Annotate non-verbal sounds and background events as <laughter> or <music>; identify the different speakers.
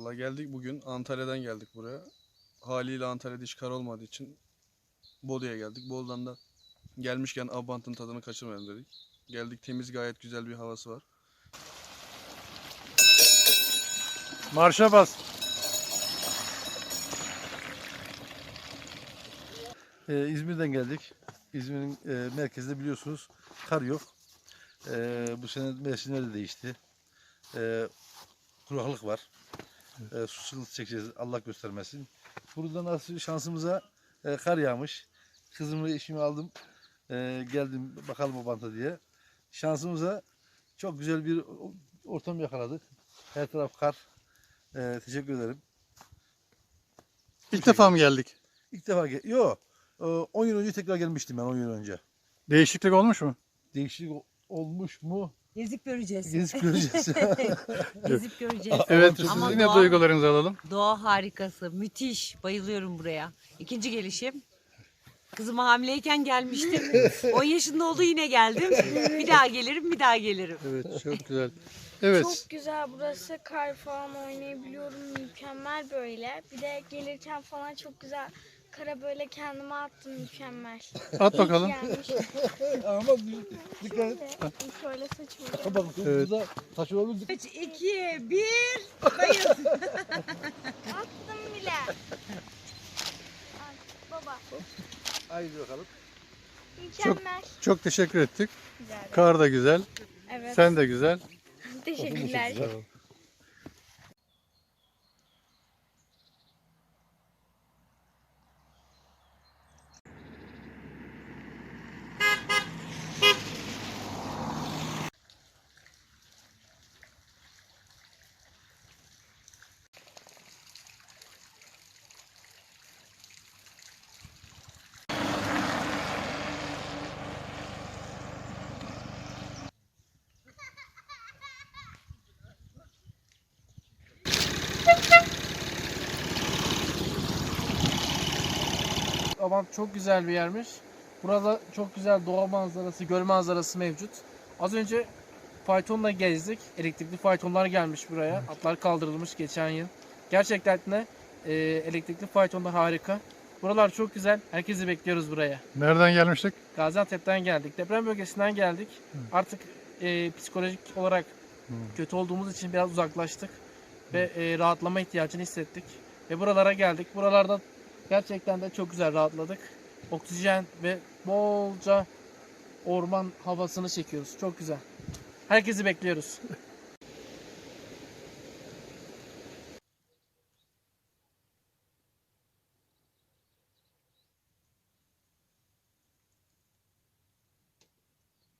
Speaker 1: Valla geldik bugün Antalya'dan geldik buraya. Haliyle Antalya'da hiç kar olmadığı için Bolu'ya geldik. Bolu'dan da gelmişken Abant'ın tadını kaçırmayalım dedik. Geldik temiz gayet güzel bir havası var.
Speaker 2: Marşa bas.
Speaker 3: Ee, İzmir'den geldik. İzmir'in e, merkezinde biliyorsunuz kar yok. Ee, bu sene mevsimler de değişti. Ee, kuraklık var. Ee, su sıkıntısı çekeceğiz. Allah göstermesin. Buradan nasıl şansımıza e, kar yağmış. Kızımı ve eşimi aldım. Ee, geldim bakalım o banta diye. Şansımıza çok güzel bir ortam yakaladık. Her taraf kar. Ee, teşekkür ederim.
Speaker 2: İlk defa mı geldik?
Speaker 3: İlk defa gel. Yok. 10 yıl önce tekrar gelmiştim ben 10 yıl önce.
Speaker 2: Değişiklik olmuş mu?
Speaker 3: Değişiklik olmuş mu?
Speaker 4: Gezip göreceğiz.
Speaker 3: Gezip <laughs> göreceğiz. <laughs>
Speaker 4: Gezip göreceğiz.
Speaker 2: Evet, sizin
Speaker 4: Ama
Speaker 2: yine
Speaker 4: doğa-
Speaker 2: duygularınızı alalım.
Speaker 4: Doğa harikası. Müthiş. Bayılıyorum buraya. İkinci gelişim. Kızıma hamileyken gelmiştim. <laughs> 10 yaşında oldu yine geldim. Bir daha gelirim, bir daha gelirim.
Speaker 2: Evet, çok güzel. Evet,
Speaker 5: Çok güzel burası. Kar falan oynayabiliyorum. Mükemmel böyle. Bir de gelirken falan çok güzel. Kara böyle kendime attım mükemmel.
Speaker 2: at bakalım.
Speaker 5: Gelmiş. <laughs>
Speaker 3: Ama dikkat et.
Speaker 5: Şöyle, saçımı.
Speaker 3: Bak
Speaker 2: Evet.
Speaker 3: taş olabilir.
Speaker 4: 3, 2, 1.
Speaker 5: Attım bile. Ay, baba.
Speaker 3: Haydi bakalım.
Speaker 5: Mükemmel.
Speaker 2: Çok teşekkür ettik.
Speaker 5: Güzel.
Speaker 2: Kar da güzel,
Speaker 5: Evet.
Speaker 2: sen de güzel.
Speaker 5: Teşekkürler.
Speaker 6: Abant çok güzel bir yermiş. Burada çok güzel doğa manzarası, göl manzarası mevcut. Az önce faytonla gezdik. Elektrikli faytonlar gelmiş buraya. Atlar kaldırılmış geçen yıl. Gerçekten de e, elektrikli faytonlar harika. Buralar çok güzel. Herkesi bekliyoruz buraya.
Speaker 2: Nereden gelmiştik?
Speaker 6: Gaziantep'ten geldik. Deprem bölgesinden geldik. Artık e, psikolojik olarak kötü olduğumuz için biraz uzaklaştık. Ve e, rahatlama ihtiyacını hissettik. Ve buralara geldik. Buralarda gerçekten de çok güzel rahatladık. Oksijen ve bolca orman havasını çekiyoruz. Çok güzel. Herkesi bekliyoruz. <laughs>